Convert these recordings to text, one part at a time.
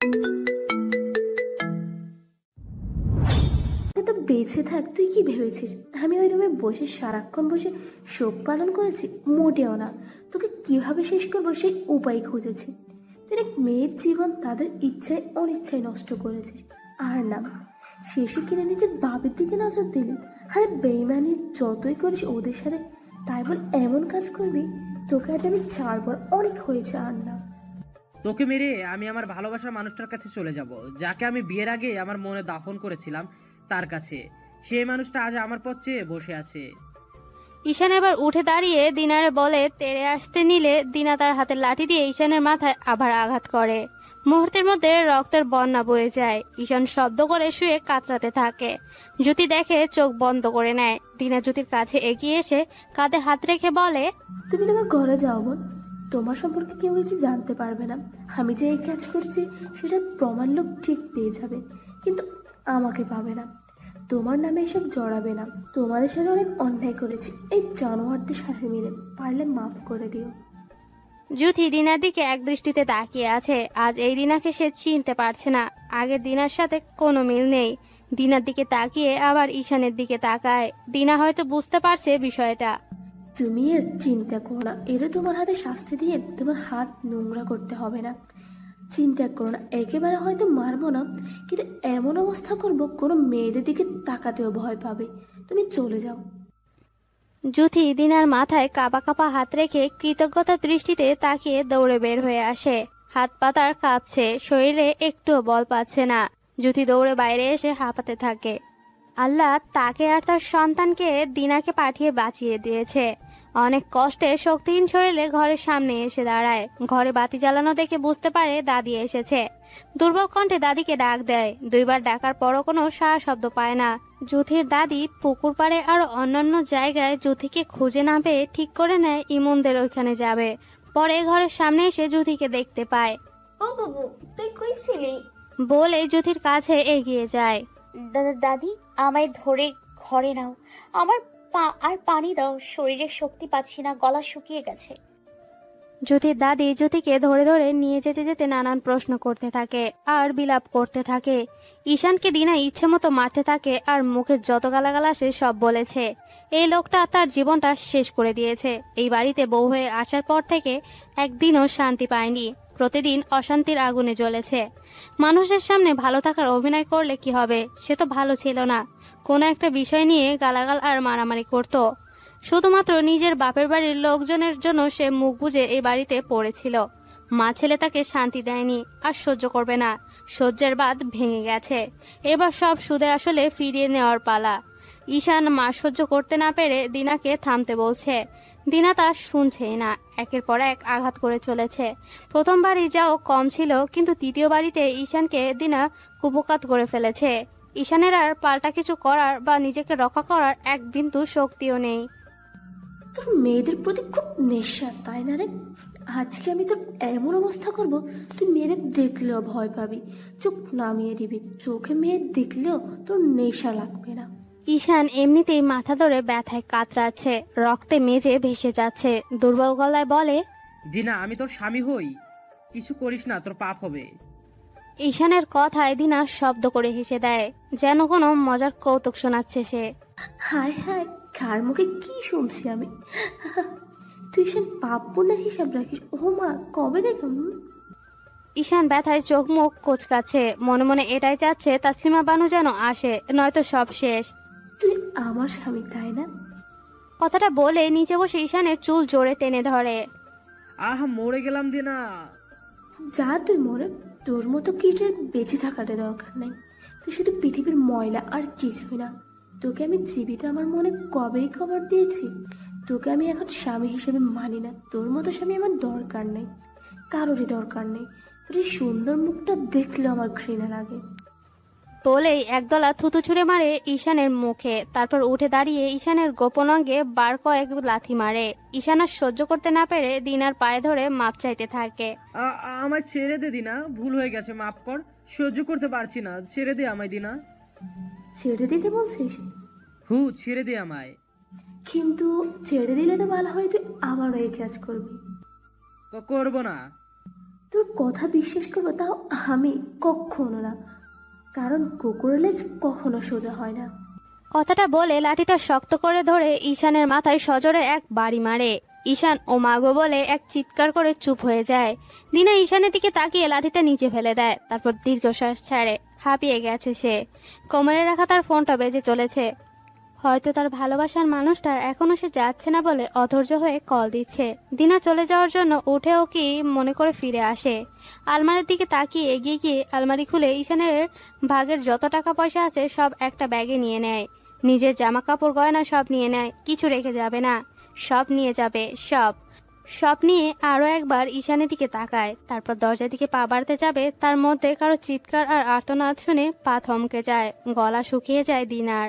তো বেঁচে থাক, তুই কি ভেবেছিস? আমি ওই রুমে বসে সারাক্ষণ বসে শোক পালন করেছি, মোটেও না। তোকে কীভাবে শেষ করব সেই উপায় খুঁজেছি। তুই মেয়ের জীবন তাদের ইচ্ছায় অনিচ্ছায় নষ্ট করেছিস। আর না, শেষে কিনে নিজের বাপের দিকে নজর দিলি। আরে বেইমানি যতই করিস ওদের সাথে তাই বল এমন কাজ করবি, তোকে আজ আমি ছাড়বো অনেক হয়েছে, আর না। তোকে মেরে আমি আমার ভালোবাসার মানুষটার কাছে চলে যাব। যাকে আমি বিয়ের আগে আমার মনে দাফন করেছিলাম তার কাছে। সেই মানুষটা আজ আমার পথ চেয়ে বসে আছে। ঈশান এবার উঠে দাঁড়িয়ে দিনারে বলে তেড়ে আসতে নিলে দিনা তার হাতের লাঠি দিয়ে ঈশানের মাথায় আবার আঘাত করে। মুহূর্তের মধ্যে রক্তের বন্যা বয়ে যায়। ঈশান শব্দ করে শুয়ে কাতরাতে থাকে। জ্যোতি দেখে চোখ বন্ধ করে নেয়। দিনা জ্যোতির কাছে এগিয়ে এসে কাঁধে হাত রেখে বলে তুমি তোমার ঘরে যাও বোন। তোমার সম্পর্কে কেউ কিছু জানতে পারবে না। আমি যে এই কাজ করছি সেটার প্রমাণ লোক ঠিক পেয়ে যাবে, কিন্তু আমাকে পাবে না। তোমার নামে এসব জড়াবে না। তোমাদের সাথে অনেক অন্যায় করেছি। এই জানোয়ারদের সাথে মিলে পারলে মাফ করে দিও। জ্যোতি দিনার দিকে এক দৃষ্টিতে তাকিয়ে আছে। আজ এই দিনাকে সে চিনতে পারছে না। আগের দিনার সাথে কোনো মিল নেই। দিনার দিকে তাকিয়ে আবার ঈশানের দিকে তাকায়। দিনা হয়তো বুঝতে পারছে বিষয়টা। তুমি এর চিন্তা করো না। এরে তোমার হাতে শাস্তি দিয়ে তোমার হাত নোংরা করতে হবে না। চিন্তা করো না, একেবারে হয়তো মারবো না, কিন্তু এমন অবস্থা করব, কোনো মেয়েদের দিকে তাকাতেও ভয় পাবে। তুমি চলে যাও। জুথি দিনার মাথায় কাপা কাপা হাত রেখে কৃতজ্ঞতা দৃষ্টিতে তাকিয়ে দৌড়ে বের হয়ে আসে। হাত পাতার কাঁপছে, শরীরে একটুও বল পাচ্ছে না। জুথি দৌড়ে বাইরে এসে হাঁপাতে থাকে। আল্লাহ তাকে আর তার সন্তানকে দিনাকে পাঠিয়ে বাঁচিয়ে দিয়েছে। অনেক কষ্টে শক্তিহীন শরীরে ঘরের সামনে এসে দাঁড়ায়। ঘরে বাতি জ্বালানো দেখে বুঝতে পারে দাদি এসেছে। দুর্বল কণ্ঠে দাদিকে ডাক দেয়। দুইবার ডাকার পরও কোনো সারা শব্দ পায় না। জুথির দাদি পুকুর পাড়ে আর অন্যান্য জায়গায় জুথিকে খুঁজে না পেয়ে ঠিক করে নেয় ইমনদের ওইখানে যাবে। পরে ঘরের সামনে এসে জুথিকে দেখতে পায়। ও বাবু তুই কই ছিলি? বলে জুথির কাছে এগিয়ে যায়। দাদা দাদি আমায় ধরে ঘরে নাও। আমার পা আর পানি দাও শরীরে শক্তি পাচ্ছি না, গলা শুকিয়ে গেছে। জ্যোতির দাদি জ্যোতিকে ধরে ধরে নিয়ে যেতে যেতে নানান প্রশ্ন করতে থাকে আর বিলাপ করতে থাকে, ঈশানকে দিনা ইচ্ছে মতো মারতে থাকে আর মুখে যত গালাগাল আসে সব বলেছে। এই লোকটা তার জীবনটা শেষ করে দিয়েছে। এই বাড়িতে বউ হয়ে আসার পর থেকে একদিনও শান্তি পায়নি। প্রতিদিন অশান্তির আগুনে জ্বলেছে। মানুষের সামনে ভালো থাকার অভিনয় করলে কি হবে? সে তো ভালো ছিল না। কোনো একটা বিষয় নিয়ে গালাগাল আর মারামারি করতো। শুধুমাত্র নিজের বাপের বাড়ির লোকজনের জন্য সে মুখ বুজে এই বাড়িতে পড়েছিল। মা ছেলে তাকে শান্তি দেয়নি আর সহ্য করবে না। সহ্যের বাদ ভেঙে গেছে। এবার সব সুদে আসলে ফিরিয়ে নেওয়ার পালা। ঈশান মা সহ্য করতে না পেরে দিনাকে থামতে বলছে। দিনা তা শুনছেই না। একের পর এক আঘাত করে চলেছে। প্রথমবারই যাও কম ছিল, কিন্তু তৃতীয় বাড়িতে ঈশানকে দিনা কুপকাত করে ফেলেছে। ঈশানের আর পাল্টা কিছু করার বা নিজেকে রক্ষা করার এক বিন্দু শক্তিও নেই। তোর মেয়েদের প্রতি খুব নেশা তাই না রে? আজকে আমি তোর এমন অবস্থা করব তুই মেয়েদের দেখলেও ভয় পাবি চোখ নামিয়ে দিবি চোখে মেয়ে দেখলেও তোর নেশা লাগবে না। ঈশান এমনিতেই মাথা ধরে ব্যথায় কাতরাচ্ছে রক্তে মেজে ভেসে যাচ্ছে দুর্বল গলায় বলে দিনা আমি তোর স্বামী হই কিছু করিস না তোর পাপ হবে। ঈশানের কথায় দিনা শব্দ করে হেসে দেয় যেন কোনো মজার কৌতুক শোনাচ্ছে সে। হায় হায় কার মুখে কি শুনছি আমি? তুই সে পাপ পুণ্যের হিসাব রাখিস? ও মা কবে দেখো ঈশান ব্যথায় চোখ মুখ কোচকাচ্ছে মনে মনে এটাই চাচ্ছে তাসলিমা বানু যেন আসে নয়তো সব শেষ। তুই আমার স্বামী তাই না? কথাটা বলে নিচে বসে ঈশানের চুল জোরে টেনে ধরে। আহ মরে গেলাম দিনা। যা তুই মরে তোর মতো কিটের বেঁচে থাকাটা দরকার নাই। তুই শুধু পৃথিবীর ময়লা আর কিছুই না, তোকে আমি জীবিত আমার মনে কবেই খবর দিয়েছি? তোকে আমি এখন স্বামী হিসেবে মানি না, তোর মতো স্বামী আমার দরকার নেই, কারোরই দরকার নেই। তোর সুন্দর মুখটা দেখলে আমার ঘৃণা লাগে। বলেই একদলা থুতু ছুঁড়ে মারে ঈশানের মুখে। তারপর উঠে দাঁড়িয়ে ঈশানের গোপন অঙ্গে বার কয়েক লাথি মারে। ঈশান আর সহ্য করতে না পেরে দিনার পায়ে ধরে মাপ চাইতে থাকে। আ- আ- আমায় ছেড়ে দে দিনা ভুল হয়ে গেছে মাফ কর। সহ্য করতে পারছি না ছেড়ে দে আমায় দিনা। ছেড়ে দিতে বলছিস? হু ছেড়ে দে আমায়। কিন্তু ছেড়ে দিলে তো ভালো হয় তুই আবারও এই কাজ করবি। ক- করব না। তোর কথা বিশ্বাস করব তাও আমি কখনো না। কারণ কুকুরের লেজ কখনো সোজা হয় না। কথাটা বলে লাঠিটা শক্ত করে ধরে ঈশানের মাথায় সজোরে এক বাড়ি মারে। ঈশান ও মাগো বলে এক চিৎকার করে চুপ হয়ে যায়। দিনা ঈশানের দিকে তাকিয়ে লাঠিটা নিচে ফেলে দেয়, তারপর দীর্ঘশ্বাস ছাড়ে, হাঁপিয়ে গেছে সে। কোমরে রাখা তার ফোনটা বেজে চলেছে। হয়তো তার ভালোবাসার মানুষটা এখনও সে যাচ্ছে না বলে অধৈর্য হয়ে কল দিচ্ছে। দিনা চলে যাওয়ার জন্য উঠেও কি মনে করে ফিরে আসে। আলমারির দিকে তাকিয়ে এগিয়ে গিয়ে আলমারি খুলে ঈশানের ভাগের যত টাকা পয়সা আছে সব একটা ব্যাগে নিয়ে নেয়। নিজের জামা কাপড় গয়না সব নিয়ে নেয়, কিছু রেখে যাবে না। সব নিয়ে যাবে, সব। সব নিয়ে আরও একবার ঈশানের দিকে তাকায়, তারপর দরজার দিকে পা বাড়তে যাবে, তার মধ্যে কারও চিৎকার আর আর্তনাদ শুনে পা থমকে যায়, গলা শুকিয়ে যায় দিনার।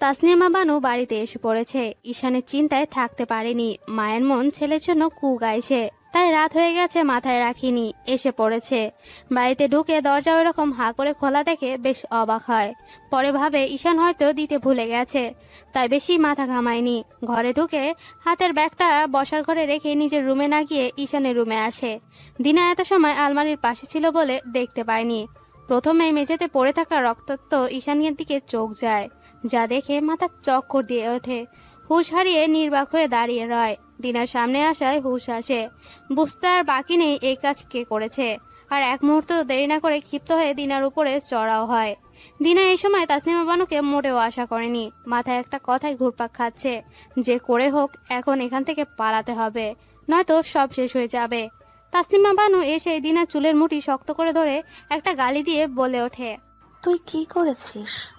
তাসনিমা বানু বাড়িতে এসে পড়েছে। ঈশানের চিন্তায় থাকতে পারেনি। মায়ের মন ছেলের জন্য কু গাইছে। তাই রাত হয়ে গেছে, মাথায় রাখিনি, এসে পড়েছে। বাড়িতে ঢুকে দরজা ওরকম হা করে খোলা দেখে বেশ অবাক হয়। পরে ভাবে, ঈশান হয়তো দিতে ভুলে গেছে। তাই বেশি মাথা ঘামায়নি। ঘরে ঢুকে হাতের ব্যাগটা বসার ঘরে রেখে নিজের রুমে না গিয়ে ঈশানের রুমে আসে। দিনা এত সময় আলমারির পাশে ছিল বলে দেখতে পায়নি। প্রথমে মেঝেতে পড়ে থাকা রক্তাক্ত ঈশানের দিকে চোখ যায়। যা দেখে মাথা চক্কর দিয়ে ওঠে। হুঁশ হারিয়ে নির্বাক হয়ে দাঁড়িয়ে রয়। দিনার সামনে আসায় হুঁশ আসে। বুঝতে আর বাকি নেই এই কাজ কে করেছে। আর এক মুহূর্ত দেরি না করে ক্ষিপ্ত হয়ে দিনার উপরে চড়াও হয়। দিনা এই সময় তাসনিমা বানুকে মোটেও আশা করেনি। মাথায় একটা কথাই ঘুরপাক খাচ্ছে। যে করে হোক, এখন এখান থেকে পালাতে হবে। নয়তো সব শেষ হয়ে যাবে। তাসনিমা বানু এসে দিনার চুলের মুঠি শক্ত করে ধরে একটা গালি দিয়ে বলে ওঠে। তুই কি করেছিস?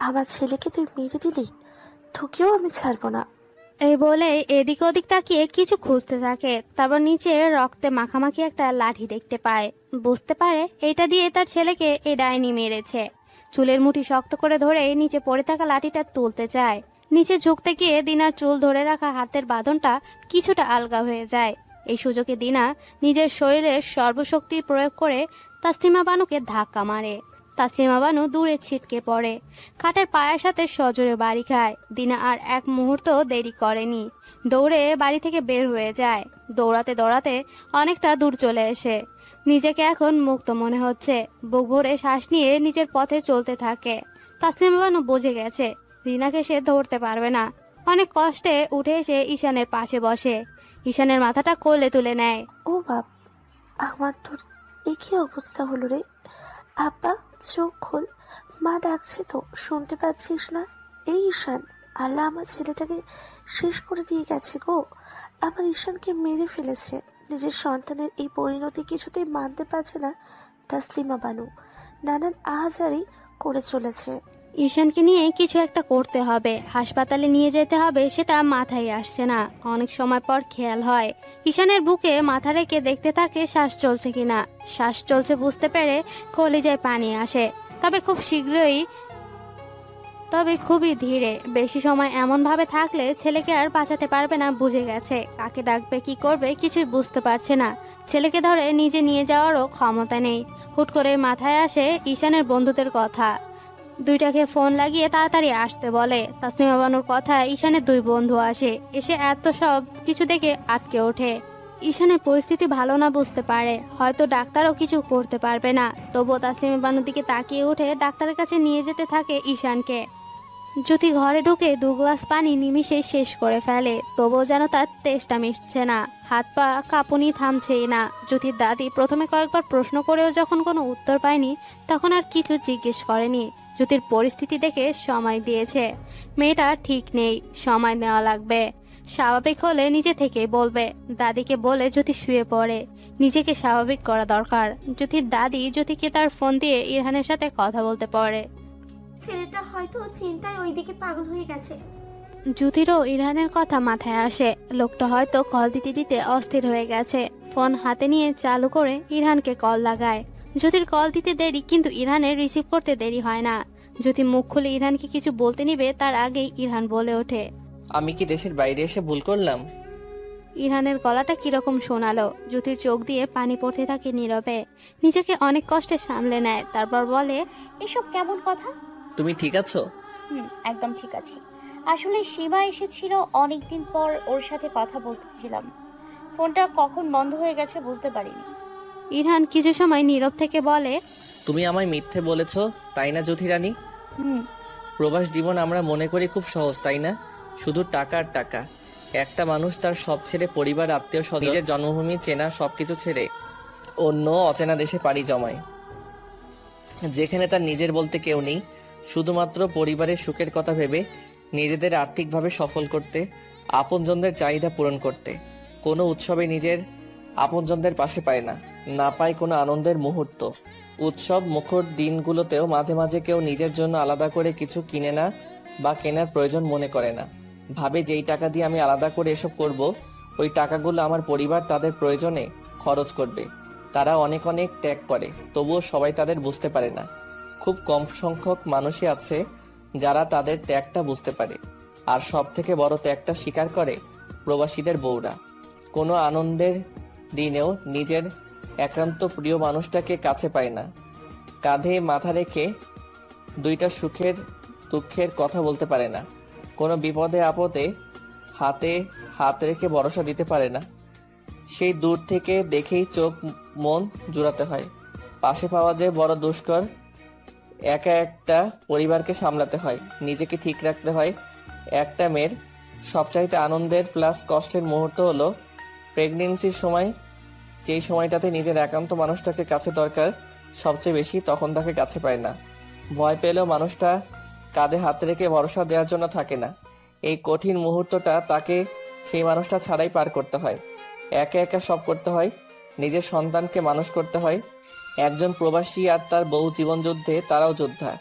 আমার ছেলেকে তুই মেরে দিলি? তোকেও আমি ছাড়বো না। এই বলে এদিক ওদিক তাকিয়ে কিছু খুঁজতে থাকে। তারপর নিচে রক্তে মাখামাখি একটা লাঠি দেখতে পায়। বুঝতে পারে এটা দিয়ে তার ছেলেকে এই ডাইনি মেরেছে। চুলের মুঠি শক্ত করে ধরে নিচে পড়ে থাকা লাঠিটা তুলতে চায়। নিচে ঝুঁকতে গিয়ে দিনার চুল ধরে রাখা হাতের বাঁধনটা কিছুটা আলগা হয়ে যায়। এই সুযোগে দিনা নিজের শরীরের সর্বশক্তি প্রয়োগ করে তাসলিমা বানুকে ধাক্কা মারে। তাসলিমা বানু দূরে ছিটকে পড়ে। খাটের পায়ের সাথে সজোরে বাড়ি খায়। দিনা আর এক মুহূর্ত দেরি করেনি। দৌড়ে বাড়ি থেকে বের হয়ে যায়। দৌড়াতে দৌড়াতে অনেকটা দূর চলে এসে। নিজেকে এখন মুক্ত মনে হচ্ছে। বুক ভরে শ্বাস নিয়ে নিজের পথে চলতে থাকে। তাসলিমা বানু বুঝে গেছে, রিনাকে সে ধরতে পারবে না। অনেক কষ্টে উঠে এসে ঈশানের পাশে বসে। ঈশানের মাথাটা কোলে তুলে নেয়। ও বাপ, আমার তোর এ কি অবস্থা হলো রে। আব্বা চোখ খোল মা ডাকছে তো, শুনতে পাচ্ছিস না? এই ঈশান, আল্লাহ আমার ছেলেটাকে শেষ করে দিয়ে গেছে গো। আমার ঈশানকে মেরে ফেলেছে। নিজের সন্তানের এই পরিণতি কিছুতেই মানতে পারছে না তাসলিমা বানু। নানান আহাজারি করে চলেছে। ঈশানকে নিয়ে কিছু একটা করতে হবে। হাসপাতালে নিয়ে যেতে হবে সেটা মাথায় আসছে না। অনেক সময় পর খেয়াল হয়, ঈশানের বুকে মাথা রেখে দেখতে থাকে শ্বাস চলছে কিনা। শ্বাস চলছে বুঝতে পেরে কলিজায় পানি আসে। তবে খুব শীঘ্রই, তবে খুবই ধীরে। বেশি সময় এমন ভাবে থাকলে ছেলেকে আর বাঁচাতে পারবে না বুঝে গেছে। কাকে ডাকবে, কি করবে কিছুই বুঝতে পারছে না। ছেলেকে ধরে নিজে নিয়ে যাওয়ারও ক্ষমতা নেই। হুট করে মাথায় আসে ঈশানের বন্ধুদের কথা। দুইটাকে ফোন লাগিয়ে তাড়াতাড়ি আসতে বলে। তাসনিমা বানুর কথায় ঈশানের দুই বন্ধু আসে। এসে এত সব কিছু দেখে আটকে ওঠে। ঈশানের পরিস্থিতি ভালো না বুঝতে পারে। হয়তো ডাক্তারও কিছু করতে পারবে না। তবুও তাসলিমা বানুর দিকে তাকিয়ে উঠে ডাক্তারের কাছে নিয়ে যেতে থাকে ঈশানকে। জ্যোতি ঘরে ঢুকে দু গ্লাস পানি নিমিষে শেষ করে ফেলে, তবুও যেন তার তেষ্টা মিশছে না। হাত পা কাঁপুনি থামছেই না। জ্যোতির দাদি প্রথমে কয়েকবার প্রশ্ন করেও যখন কোনো উত্তর পায়নি, তখন আর কিছু জিজ্ঞেস করেনি। জ্যোতির পরিস্থিতি দেখে সময় দিয়েছে। মেয়েটা ঠিক নেই সময় নেওয়া লাগবে। স্বাভাবিক হলে নিজে থেকে বলবে দাদিকে বলে জ্যোতি শুয়ে পড়ে। নিজেকে স্বাভাবিক করা দরকার। জ্যোতির দাদি জ্যোতিকে তার ফোন দিয়ে ইরহানের সাথে কথা বলতে পারে ছেলেটা হয়তো চিন্তায় ওইদিকে পাগল হয়ে গেছে। জ্যোতিরও ইরহানের কথা মাথায় আসে। লোকটা হয়তো কল দিতে দিতে অস্থির হয়ে গেছে। ফোন হাতে নিয়ে চালু করে ইরহানকে কল লাগায়। জ্যোতির কল দিতে দেরি কিন্তু ইরহানের রিসিভ করতে দেরি হয় না। জ্যোতি মুখ খুলে ইরহানকে কিছু বলতে নিবে তার আগেই ইরহান বলে ওঠে। আমি কি দেশের বাইরে এসে ভুল করলাম? ইরহানের গলাটা কীরকম শোনালো। জ্যোতির চোখ দিয়ে পানি পড়তে থাকে নীরবে। নিজেকে অনেক কষ্টে সামলে নেয়। তারপর বলে এসব কেমন কথা? তুমি ঠিক আছো? হুম একদম ঠিক আছে। আসলে সীমা এসেছিল অনেকদিন পর ওর সাথে কথা বলতেছিলাম। ফোনটা কখন বন্ধ হয়ে গেছে বুঝতে পারিনি। ইরহান কিছু সময় নীরব থেকে বলে তুমি আমায় মিথ্যে বলেছ তাই না জ্যোতি রানী হুম। প্রবাস জীবন আমরা মনে করি খুব সহজ তাই না? শুধু টাকা আর টাকা। একটা মানুষ তার সব ছেড়ে পরিবার আত্মীয় স্বজন নিজের জন্মভূমি চেনা সবকিছু ছেড়ে অন্য অচেনা দেশে পাড়ি জমায়। যেখানে তার নিজের বলতে কেউ নেই শুধুমাত্র পরিবারের সুখের কথা ভেবে নিজেদের আর্থিকভাবে সফল করতে আপনজনদের চাহিদা পূরণ করতে। কোনো উৎসবে নিজের আপনজনদের পাশে পায় না। না পায় কোনো আনন্দের মুহূর্ত। উৎসব, মুখর দিনগুলোতেও মাঝে মাঝে কেউ নিজের জন্য আলাদা করে কিছু কিনে না বা কেনার প্রয়োজন মনে করে না। ভাবে যেই টাকা দিয়ে আমি আলাদা করে এসব করব, ওই টাকাগুলো আমার পরিবার তাদের প্রয়োজনে খরচ করবে। তারা অনেক অনেক ত্যাগ করে, তবুও সবাই তাদের বুঝতে পারে না। খুব কম সংখ্যক মানুষই আছে যারা তাদের ত্যাগটা বুঝতে পারে। আর সব থেকে বড় ত্যাগটা স্বীকার করে প্রবাসীদের বউরা। কোনো আনন্দের দিনেও নিজের একান্ত প্রিয় মানুষটাকে কাছে পায় না। কাঁধে মাথা রেখে দুইটা সুখের, দুঃখের কথা বলতে পারে না। কোনো বিপদে, আপদে হাতে হাত রেখে ভরসা দিতে পারে না। সেই দূর থেকে দেখেই চোখ, মন জুড়াতে হয়। পাশে পাওয়া যায় বড় দুষ্কর, একা একটা পরিবারকে সামলাতে হয়। নিজেকে ঠিক রাখতে হয়। একটা মেয়ের সবচাইতে আনন্দের প্লাস কষ্টের মুহূর্ত হলো প্রেগনেন্সির সময় যেই সময়টাতে নিজের একান্ত মানুষটাকে কাছে দরকার সবচেয়ে বেশি, তখন তাকে কাছে পায় না। ভয় পেলেও মানুষটা কাঁধে হাত রেখে ভরসা দেওয়ার জন্য থাকে না। এই কঠিন মুহূর্তটা তাকে, সেই মানুষটা ছাড়াই পার করতে হয়। একা একা সব করতে হয়, নিজের সন্তানকে মানুষ করতে হয়। একজন প্রবাসী আর তার বহু জীবন যুদ্ধে তারাও যোদ্ধা।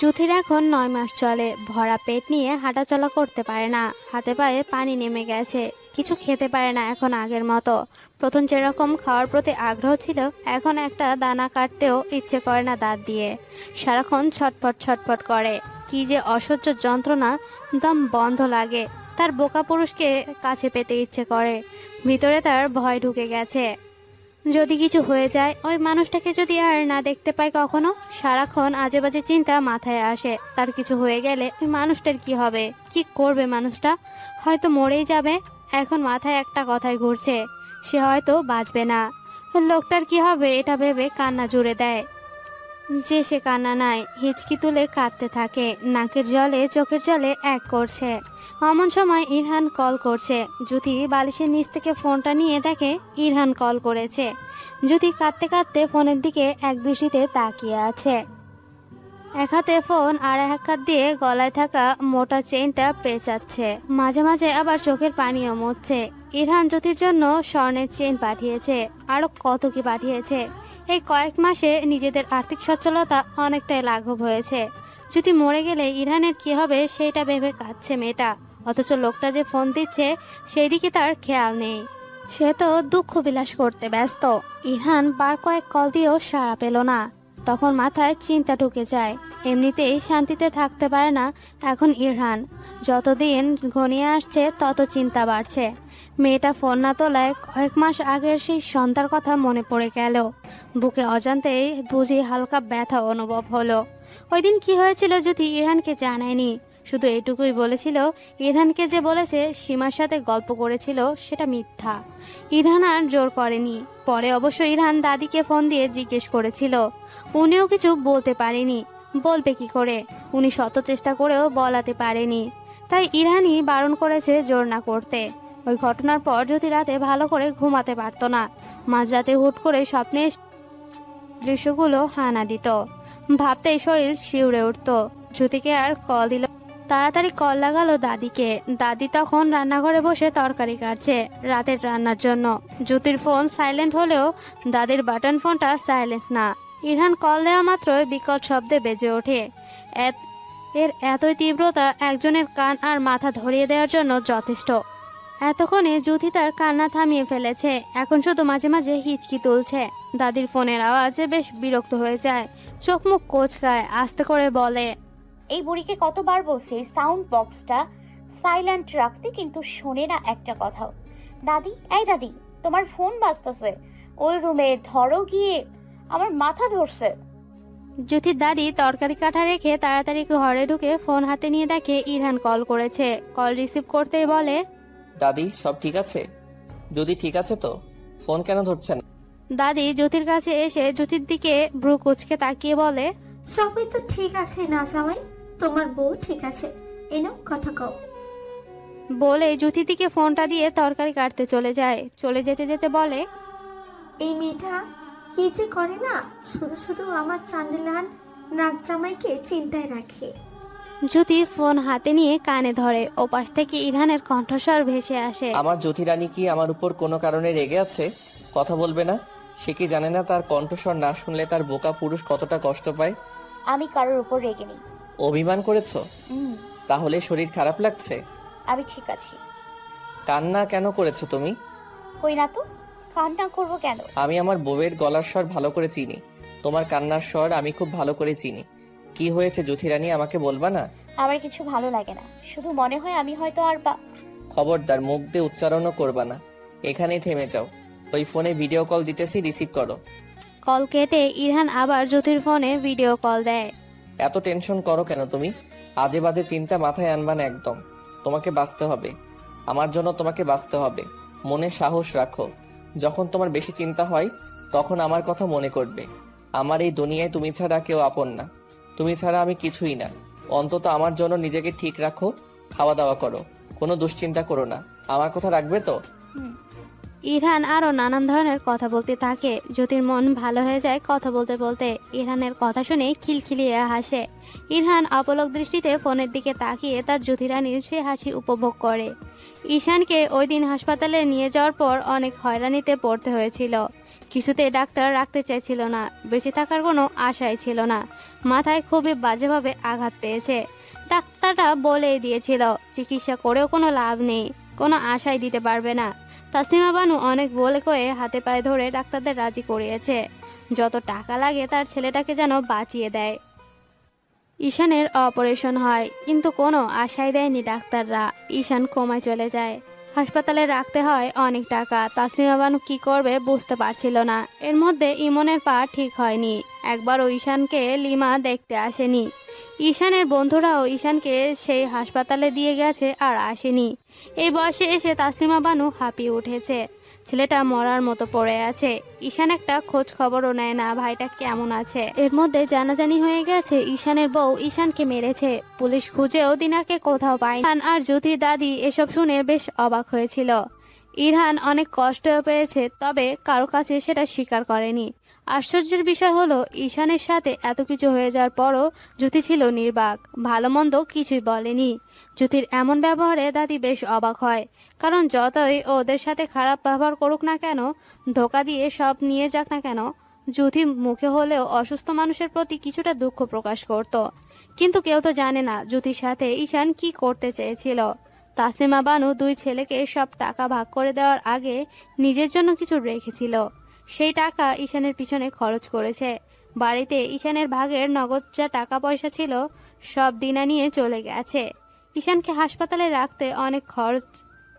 জুথির এখন নয় মাস চলে। ভরা পেট নিয়ে হাঁটাচলা করতে পারে না। হাতে পায়ে পানি নেমে গেছে। কিছু খেতে পারে না এখন আগের মতো। প্রথম যেরকম খাওয়ার প্রতি আগ্রহ ছিল, এখন একটা দানা কাটতেও ইচ্ছে করে না দাঁত দিয়ে। সারাক্ষণ ছটফট ছটফট করে। কি যে অসহ্য যন্ত্রণা, দম বন্ধ লাগে। তার বোকা পুরুষকে কাছে পেতে ইচ্ছে করে। ভিতরে তার ভয় ঢুকে গেছে। যদি কিছু হয়ে যায়, ওই মানুষটাকে যদি আর না দেখতে পাই কখনো, সারাক্ষণ আজে বাজে চিন্তা মাথায় আসে। তার কিছু হয়ে গেলে ওই মানুষটার কি হবে? কি করবে মানুষটা? হয়তো মরেই যাবে। এখন মাথায় একটা কথাই ঘুরছে, সে হয়তো বাঁচবে না। লোকটার কি হবে এটা ভেবে কান্না জুড়ে দেয়। যে সে কান্না নাই, হিচকি তুলে কাঁদতে থাকে, নাকের জলে চোখের জলে এক করছে। এমন সময় ইরহান কল করছে, জ্যোতি বালিশের নিচ থেকে ফোনটা নিয়ে দেখে ইরহান কল করেছে। জ্যোতি কাঁদতে কাঁদতে ফোনের দিকে এক দৃষ্টিতে তাকিয়ে আছে। এক হাতে ফোন আর এক হাত দিয়ে গলায় থাকা মোটা চেইনটা পেঁচাচ্ছে। মাঝে মাঝে আবার চোখের পানিও মুছছে। ইরহান জ্যোতির জন্য স্বর্ণের চেইন পাঠিয়েছে। আরও কত কি পাঠিয়েছে? এই কয়েক মাসে নিজেদের আর্থিক সচ্ছলতা অনেকটাই লাঘব হয়েছে। যদি মরে গেলে ইরহানের কি হবে সেটা ভেবে কাঁদছে মেয়েটা। অথচ লোকটা যে ফোন দিচ্ছে সেই দিকে তার খেয়াল নেই। সে তো দুঃখ বিলাস করতে ব্যস্ত। ইরহান বার কয়েক কল দিয়েও সাড়া পেল না। তখন মাথায় চিন্তা ঢুকে যায়। এমনিতেই শান্তিতে থাকতে পারে না এখন ইরহান। যতদিন ঘনিয়ে আসছে, তত চিন্তা বাড়ছে। মেয়েটা ফোন না তোলায় কয়েক মাস আগের সেই সন্ধ্যার কথা মনে পড়ে গেল। বুকে অজান্তেই বুঝি হালকা ব্যথা অনুভব হলো। ওই দিন কি হয়েছিল যদি ইরহানকে জানায়নি? শুধু এটুকুই বলেছিল, ইরহানকে যে বলেছে, সীমার সাথে গল্প করেছিল, সেটা মিথ্যা। ইরহান আর জোর করেনি। পরে অবশ্য ইরহান দাদিকে ফোন দিয়ে জিজ্ঞেস করেছিল। উনিও কিছু বলতে পারেনি। বলবে কি করে? উনি শত চেষ্টা করেও বলাতে পারেনি। তাই ইরহানই বারণ করেছে জোর না করতে। ওই ঘটনার পর যদি রাতে ভালো করে ঘুমাতে পারতো না। মাঝরাতে হুট করে স্বপ্নে দৃশ্যগুলো হানা দিত। ভাবতেই শরীর শিউরে উঠত। জ্যোতিকে আর কল দিল। তাড়াতাড়ি কল লাগালো দাদিকে। দাদি তখন রান্নাঘরে বসে তরকারি কাটছে রাতের রান্নার জন্য। জ্যোতির ফোন সাইলেন্ট হলেও দাদির বাটন ফোনটা সাইলেন্ট না। ইরহান কল দেওয়া মাত্রই বিকট শব্দে বেজে ওঠে। এর এতই তীব্রতা একজনের কান আর মাথা ধরিয়ে দেওয়ার জন্য যথেষ্ট। এতক্ষণে জ্যোতি তার কান্না থামিয়ে ফেলেছে। এখন শুধু মাঝে মাঝে হিচকি তুলছে। দাদির ফোনের আওয়াজে বেশ বিরক্ত হয়ে যায়। চোখ মুখ কোচকায়, আস্তে করে বলে, এই বুড়িকে কতবার বলছে? সাউন্ড বক্সটা সাইলেন্ট রাখতে কিন্তু শোনে না একটা কথাও। দাদি, এই দাদি, তোমার ফোন বাজতেছে। ওই রুমে ধরো গিয়ে আমার মাথা ধরছে। জ্যোতির দাদি তরকারি কাটা রেখে তাড়াতাড়ি ঘরে ঢুকে ফোন হাতে নিয়ে দেখে ইরহান কল করেছে। কল রিসিভ করতেই বলে দাদি সব ঠিক আছে? যদি ঠিক আছে তো ফোন কেন ধরছে না দাদি জ্যোতির কাছে এসে জ্যোতির দিকে ভ্রু কুচকে তাকিয়ে বলে সবই তো ঠিক আছে না জামাই তোমার বউ ঠিক আছে। এনো কথা কও। বলে জ্যোতির দিকে ফোনটা দিয়ে তরকারি কাটতে চলে যায়। চলে যেতে যেতে বলে এই মেয়েটা কি যে করে না? শুধু শুধু আমার চান্দিলান নাক জামাইকে চিন্তায় রাখে। জ্যোতি ফোন হাতে নিয়ে কানে ধরে ওপাশ থেকে ইরহানের কণ্ঠস্বর ভেসে আসে। আমার জ্যোতি রানী কি আমার উপর কোনো কারণে রেগে আছে? কথা বলবে না? সে কি জানে না তার কণ্ঠস্বর না শুনলে তার বোকা পুরুষ কতটা কষ্ট পায়? আমি কারোর উপর রেগে নেই। অভিমান করেছ? হুম। তাহলে শরীর খারাপ লাগছে? আমি ঠিক আছি। কান্না কেন করেছ তুমি? কই না তো? কান্না করব কেন? আমি আমার বউয়ের গলার স্বর ভালো করে চিনি। তোমার কান্নার স্বর আমি খুব ভালো করে চিনি। কি হয়েছে জ্যোতিরানী আমাকে বলবা না? আমার কিছু ভালো লাগে না। শুধু মনে হয় আমি হয়তো আর বা খবরদার মুখ দিয়ে উচ্চারণও করবা না। এখানেই থেমে যাও। ওই ফোনে ভিডিও কল দিতেছি রিসিভ করো। কল কেটে ইরহান আবার জ্যোতির ফোনে ভিডিও কল দেয়। এত টেনশন করো কেন তুমি? আজে বাজে চিন্তা মাথায় আনবা না একদম। তোমাকে বাঁচতে হবে। আমার জন্য তোমাকে বাঁচতে হবে। মনে সাহস রাখো। যখন তোমার বেশি চিন্তা হয়, তখন আমার কথা মনে করবে। আমার এই দুনিয়ায় তুমি ছাড়া কেউ আপন না। তুমি ছাড়া আমি কিছুই না। অন্তত আমার জন্য নিজেকে ঠিক রাখো খাওয়া দাওয়া করো। কোনো দুশ্চিন্তা করো না। আমার কথা রাখবে তো? ইরহান আরও নানান ধরনের কথা বলতে থাকে। জ্যোতির মন ভালো হয়ে যায় কথা বলতে বলতে। ইরহানের কথা শুনে খিলখিলিয়ে হাসে। ইরহান অপলক দৃষ্টিতে ফোনের দিকে তাকিয়ে তার জ্যোতিরানীর সে হাসি উপভোগ করে। ঈশানকে ওই দিন হাসপাতালে নিয়ে যাওয়ার পর অনেক হয়রানিতে পড়তে হয়েছিল। কিছুতে ডাক্তার রাখতে চাইছিল না, বেঁচে থাকার কোনো আশাই ছিল না। মাথায় খুবই বাজেভাবে আঘাত পেয়েছে। ডাক্তারটা বলেই দিয়েছিল, চিকিৎসা করেও কোনো লাভ নেই, কোনো আশাই দিতে পারবে না। তাসিমা বানু অনেক বলে কয়ে হাতে পায়ে ধরে ডাক্তারদের রাজি করিয়েছে। যত টাকা লাগে তার ছেলেটাকে যেন বাঁচিয়ে দেয়। ঈশানের অপারেশন হয়, কিন্তু কোনো আশাই দেয়নি ডাক্তাররা। ঈশান কোমায় চলে যায়। হাসপাতালে রাখতে হয় অনেক টাকা। তাসলিমা বানু কি করবে বুঝতে পারছিল না। এর মধ্যে ইমনের পা ঠিক হয়নি। একবারও ঈশানকে লিমা দেখতে আসেনি। ঈশানের বন্ধুরাও ঈশানকে সেই হাসপাতালে দিয়ে গেছে আর আসেনি। এই বয়সে এসে তাসলিমা বানু হাঁপিয়ে উঠেছে। ছেলেটা মরার মতো পড়ে আছে। ঈশান একটা খোঁজ খবরও নেয় না, ভাইটা কেমন আছে? এর মধ্যে জানাজানি হয়ে গেছে, ঈশানের বউ ঈশানকে মেরেছে। পুলিশ খুঁজেও দিনাকে কোথাও পায় না। আর জ্যোতির দাদি এসব শুনে বেশ অবাক হয়েছিল। ইরহান অনেক কষ্ট পেয়েছে, তবে কারও কাছে সেটা স্বীকার করেনি। আশ্চর্যের বিষয় হলো, ঈশানের সাথে এত কিছু হয়ে যাওয়ার পরও জ্যোতি ছিল নির্বাক, ভালো মন্দ কিছুই বলেনি। জ্যোতির এমন ব্যবহারে দাদি বেশ অবাক হয়। কারণ যতই ওদের সাথে খারাপ ব্যবহার করুক না কেন, ধোকা দিয়ে সব নিয়ে যাক না কেন জ্যোতি মুখে হলেও অসুস্থ মানুষের প্রতি কিছুটা দুঃখ প্রকাশ করত। কিন্তু কেউ তো জানে না জ্যোতির সাথে ঈশান কি করতে চেয়েছিল। তাসলিমা বানু দুই ছেলেকে সব টাকা ভাগ করে দেওয়ার আগে নিজের জন্য কিছু রেখেছিল। সেই টাকা ঈশানের পিছনে খরচ করেছে। বাড়িতে ঈশানের ভাগের নগদ যা টাকা পয়সা ছিল, সব দিনা নিয়ে চলে গেছে। ঈশানকে হাসপাতালে রাখতে অনেক খরচ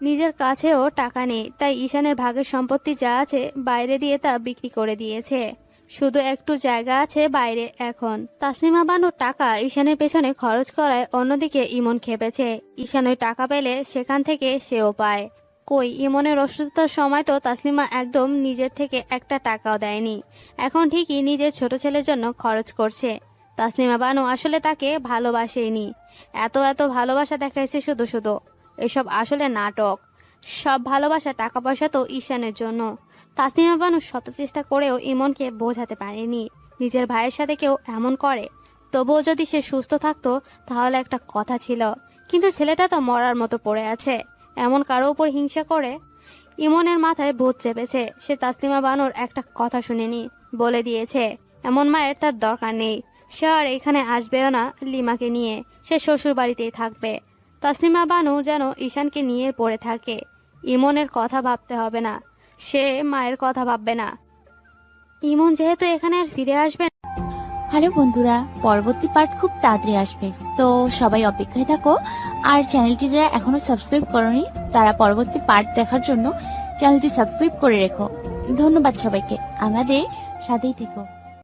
নিজের কাছেও টাকা নেই, তাই ঈশানের ভাগের সম্পত্তি যা আছে বাইরে দিয়ে তা বিক্রি করে দিয়েছে। শুধু একটু জায়গা আছে বাইরে এখন। তাসলিমা বানু টাকা ঈশানের পেছনে খরচ করায় অন্যদিকে ইমন খেপেছে। ঈশান ওই টাকা পেলে সেখান থেকে সেও পায়। কই, ইমনের অসুস্থতার সময় তো তাসলিমা একদম নিজের থেকে একটা টাকাও দেয়নি। এখন ঠিকই নিজের ছোট ছেলের জন্য খরচ করছে। তাসলিমা বানু আসলে তাকে ভালোবাসেনি। এত এত ভালোবাসা দেখাইছে শুধু শুধু। এসব আসলে নাটক। সব ভালোবাসা টাকা পয়সা তো ঈশানের জন্য। তাসলিমা বানু শত চেষ্টা করেও ইমনকে বোঝাতে পারেনি। নিজের ভাইয়ের সাথে কেউ এমন করে? তবুও যদি সে সুস্থ থাকতো, তাহলে একটা কথা ছিল, কিন্তু ছেলেটা তো মরার মতো পড়ে আছে। এমন কারও উপর হিংসা করে? ইমনের মাথায় ভূত চেপেছে। সে তাসলিমা বানুর একটা কথা শুনেনি, বলে দিয়েছে, এমন মায়ের তার দরকার নেই। সে আর এখানে আসবেও না লিমাকে নিয়ে। সে শ্বশুর বাড়িতেই থাকবে। তাসলিমা বানু যেন ঈশানকে নিয়ে পড়ে থাকে। ইমনের কথা ভাবতে হবে না। সে মায়ের কথা ভাববে না। ইমন যেহেতু এখানে আর ফিরে আসবে না, হ্যালো বন্ধুরা পরবর্তী পার্ট খুব তাড়াতাড়ি আসবে। তো সবাই অপেক্ষায় থাকো। আর চ্যানেলটি যারা এখনও সাবস্ক্রাইব করনি তারা পরবর্তী পার্ট দেখার জন্য চ্যানেলটি সাবস্ক্রাইব করে রেখো। ধন্যবাদ সবাইকে। আমাদের সাথেই থেকো।